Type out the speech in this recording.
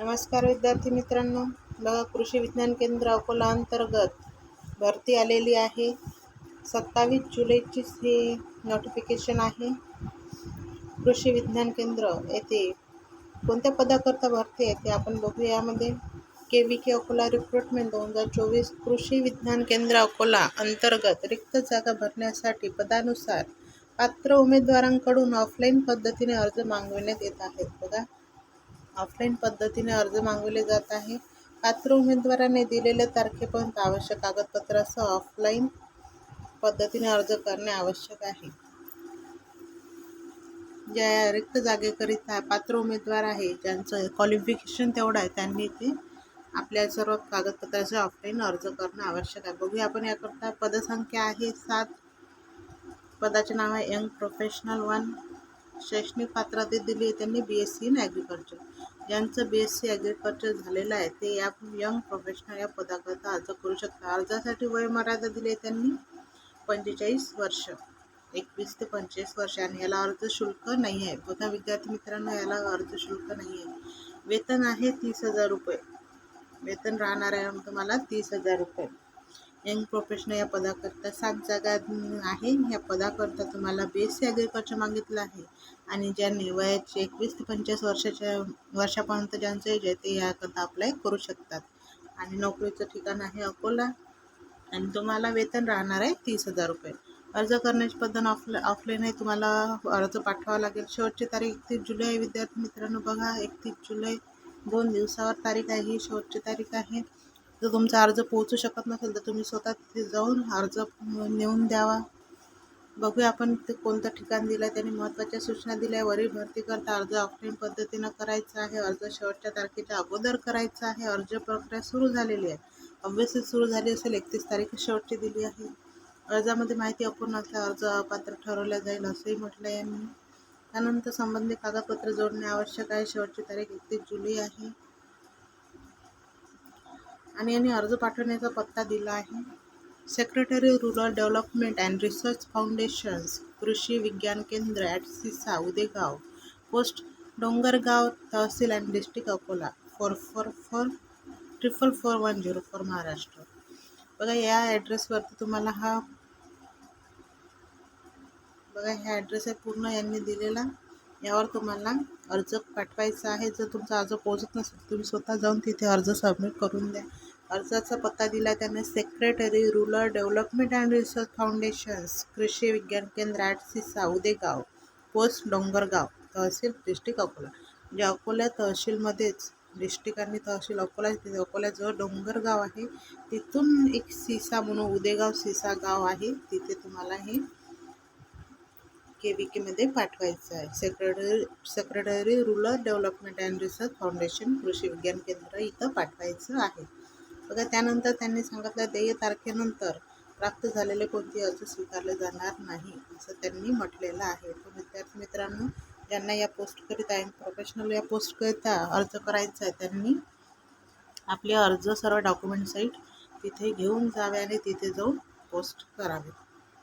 नमस्कार विद्यार्थी मित्रांनो. बघा कृषी विज्ञान केंद्र अकोला अंतर्गत भरती आलेली आहे. सत्तावीस जुलैची हे नोटिफिकेशन आहे. कृषी विज्ञान केंद्र येथे कोणत्या पदाकरता भरती आहे ते आपण बघू यामध्ये. K V K Akola recruitment दोन हजार चोवीस कृषी विज्ञान केंद्र अकोला अंतर्गत रिक्त जागा भरण्यासाठी पदानुसार पात्र उमेदवारांकडून ऑफलाईन पद्धतीने अर्ज मागविण्यात येत आहेत. बघा. ऑफलाईन पद्धतीने अर्ज मागवले जात आहे. पात्र उमेदवाराने दिलेल्या तारखेपर्यंत आवश्यक कागदपत्रासह ऑफलाईन पद्धतीने अर्ज करणे आवश्यक आहे. ज्या रिक्त जागेकरिता पात्र उमेदवार आहे ज्यांचं क्वालिफिकेशन तेवढं आहे त्यांनी ते आपल्या सर्व कागदपत्राचे ऑफलाईन अर्ज करणं आवश्यक आहे. बघूया आपण याकरता पदसंख्या आहे सात. पदाचे नाव आहे यंग प्रोफेशनल वन शैक्षणिक पात्रता दिली आहे त्यांनी B S C in agriculture ज्यांचं बी एस सी ॲग्रिकल्चर झालेलं आहे ते या यंग प्रोफेशनल या पदाकरता अर्ज करू शकता अर्जासाठी वयमर्यादा दिली आहे त्यांनी पंचेचाळीस वर्ष. एकवीस ते पंचवीस वर्ष. आणि याला अर्ज शुल्क नाही आहे. बघा विद्यार्थी मित्रांनो याला अर्ज शुल्क नाही आहे. वेतन आहे तीस हजार रुपये. वेतन राहणार आहे तुम्हाला तीस हजार रुपये. यंग प्रोफेशनल या पदाकरता सात जागा आहे. या पदाकरता तुम्हाला बी एस सी ॲग्रिकल्चर मागितलं आहे. आणि ज्यांनी वयाचे एकवीस ते पंचवीस वर्षाच्या वर्षापर्यंत ज्यांचं एज आहे ते याकरता अप्लाय करू शकतात. आणि नोकरीचं ठिकाण आहे अकोला. आणि तुम्हाला वेतन राहणार आहे तीस हजार रुपये. अर्ज करण्याची पद्धत ऑफला ऑफलाईन आहे. तुम्हाला अर्ज पाठवावा लागेल. शेवटची तारीख एकतीस जुलै विद्यार्थी मित्रांनो बघा एकतीस जुलै दोन दिवसावर तारीख आहे. ही शेवटची तारीख आहे. जर तुमचा अर्ज पोहोचू शकत नसेल तर तुम्ही स्वतः तिथे जाऊन अर्ज नेऊन द्यावा. बघूया आपण ते कोणतं ठिकाण दिलं आहे त्यांनी महत्त्वाच्या सूचना दिल्या. वरील भरती करता अर्ज ऑफलाईन पद्धतीनं करायचा आहे. अर्ज शेवटच्या तारखेच्या अगोदर करायचा आहे. अर्ज प्रक्रिया सुरू झालेली आहे. ऑब्वियसली सुरू झाली असेल एकतीस तारीख शेवटची दिली आहे. अर्जामध्ये माहिती अपूर्ण असल्या अर्ज अपात्र ठरवला जाईल असंही म्हटलं आहे मी त्यानंतर संबंधित कागदपत्र जोडणे आवश्यक आहे. शेवटची तारीख एकतीस जुलै आहे. आणि यांनी अर्ज पाठवण्याचा पत्ता दिला आहे. Secretary rural development and research foundations Krishi Vigyan Kendra at Sisa Udegaon post Dongargaon tehsil and district Akola four four four triple four one zero four Maharashtra बघा या ॲड्रेसवरती तुम्हाला हा बघा ह्या ॲड्रेस आहे पूर्ण यांनी दिलेला. यावर तुम्हाला अर्ज पाठवायचा आहे. जर तुमचा अर्ज पोहोचत नसेल तुम्ही स्वतः जाऊन तिथे अर्ज सबमिट करून द्या. अर्जाचा पत्ता दिला त्याने secretary rural development and research foundations Krishi Vigyan Kendra at Sisa Udegaon post Dongargaon tehsil district Akola. म्हणजे अकोला तहसीलमध्येच डिस्ट्रिक्ट आणि तहसील अकोला तिथे अकोल्याजवळ डोंगरगाव आहे. तिथून एक सिसा म्हणून उदेगाव सिसा गाव आहे. तिथे तुम्हाला हे के व्ही केमध्ये पाठवायचं आहे. Secretary secretary rural development and research foundation Krishi Vigyan Kendra इथं पाठवायचं आहे. बघा त्यानंतर त्यांनी सांगितलं देय तारखेनंतर प्राप्त झालेले कोणती अर्ज स्वीकारले जाणार नाही असं त्यांनी म्हटलेलं आहे. तर विद्यार्थी मित्रांनो ज्यांना या पोस्टकरिता आहे प्रोफेशनल या पोस्टकरिता अर्ज करायचा आहे त्यांनी आपले अर्ज सर्व डॉक्युमेंट साईट तिथे घेऊन जावे आणि तिथे जाऊन पोस्ट करावे.